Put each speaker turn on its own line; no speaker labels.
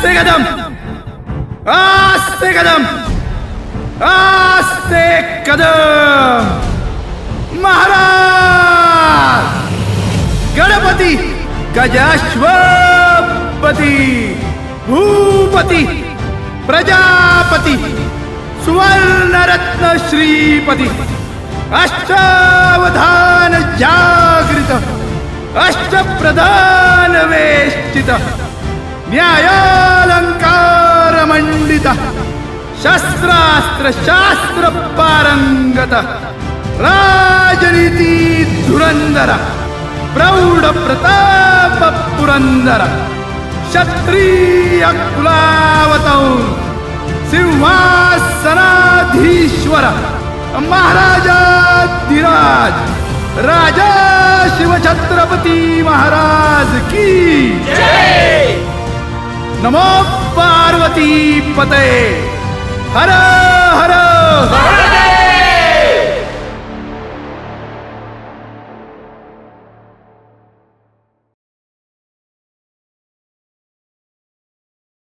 आस्ते कदम. आस्ते कदम. आस्ते कदम. महाराज. गणपती. गजाश्वपती. भूपती. प्रजापती. सुवर्णरत्न श्रीपती. अष्टावधान जागृत. अष्टप्रधान वेष्टित. न्यायालंकार मंडित शस्त्रास्त्र शास्त्र पारंगत राजनीती धुरंदर प्रौढ प्रताप पुरंदर क्षत्रिय कुलावतौ सिंहासनाधीश्वर महाराजाधिराज राजा शिवछत्रपती महाराज की नमो पार्वती पते हर हर